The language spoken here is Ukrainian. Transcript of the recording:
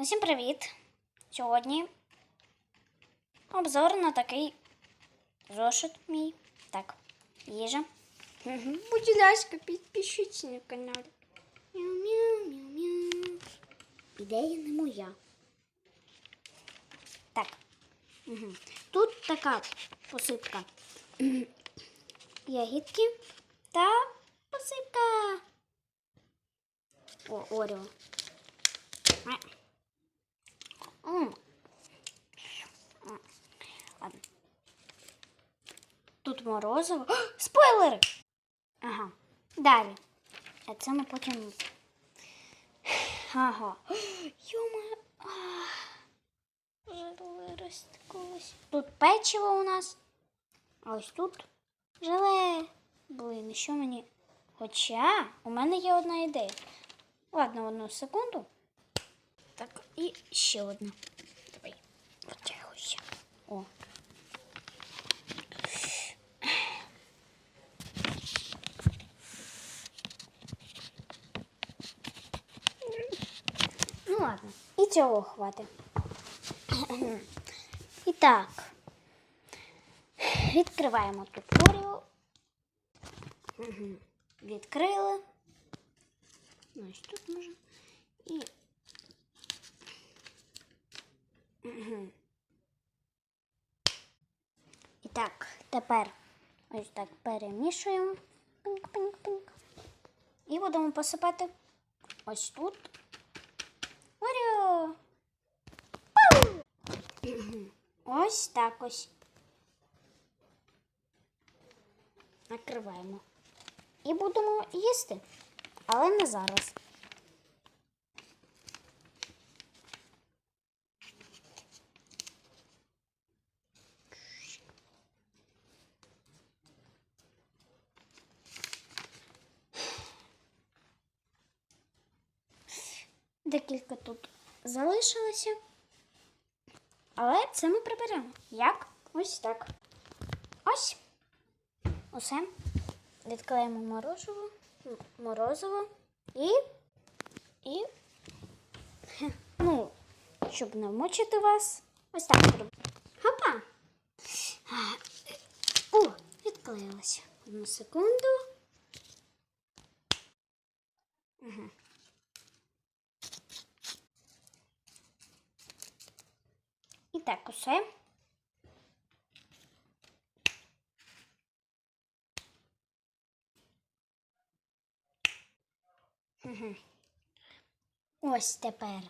Усім привіт! Сьогодні обзор на такий зошит мій. Так, їжа. Будь ласка, підпишіться на канал. Мяу-мяу-мяу-мяу. Ідея не моя. Так. Угу. Тут така посипка. Ягідки та посипка. О, Оріо. Тут морозиво. Спойлери! Ага. Далі. А це ми потім. Ага. Йома. Виростилось. Тут печиво у нас. А ось тут желе. Блин, що мені. Хоча у мене є одна ідея. Ладно, одну секунду. Так, і ще одна. Давай, витягуйся. О. Ну ладно, і цього хватить. І так. Відкриваємо тут Оріо. Мгм. Відкрили. Ну, ось тут можна. І. І так, тепер ось так перемішуємо. Пинк-пинк-пинк. І будемо посипати ось тут. Оріо. Ось так ось. Накриваємо. І будемо їсти, але не зараз. Декілька тут залишилося. Але це ми приберемо. Як? Ось так. Ось. Усе. Відклеїмо морозиво. Морозиво. І. І. Ну, щоб не вмочити вас. Ось так зробимо. Хопа. О, відклеїлося. Одну секунду. Угу. І так усе. Мгм. Ось тепер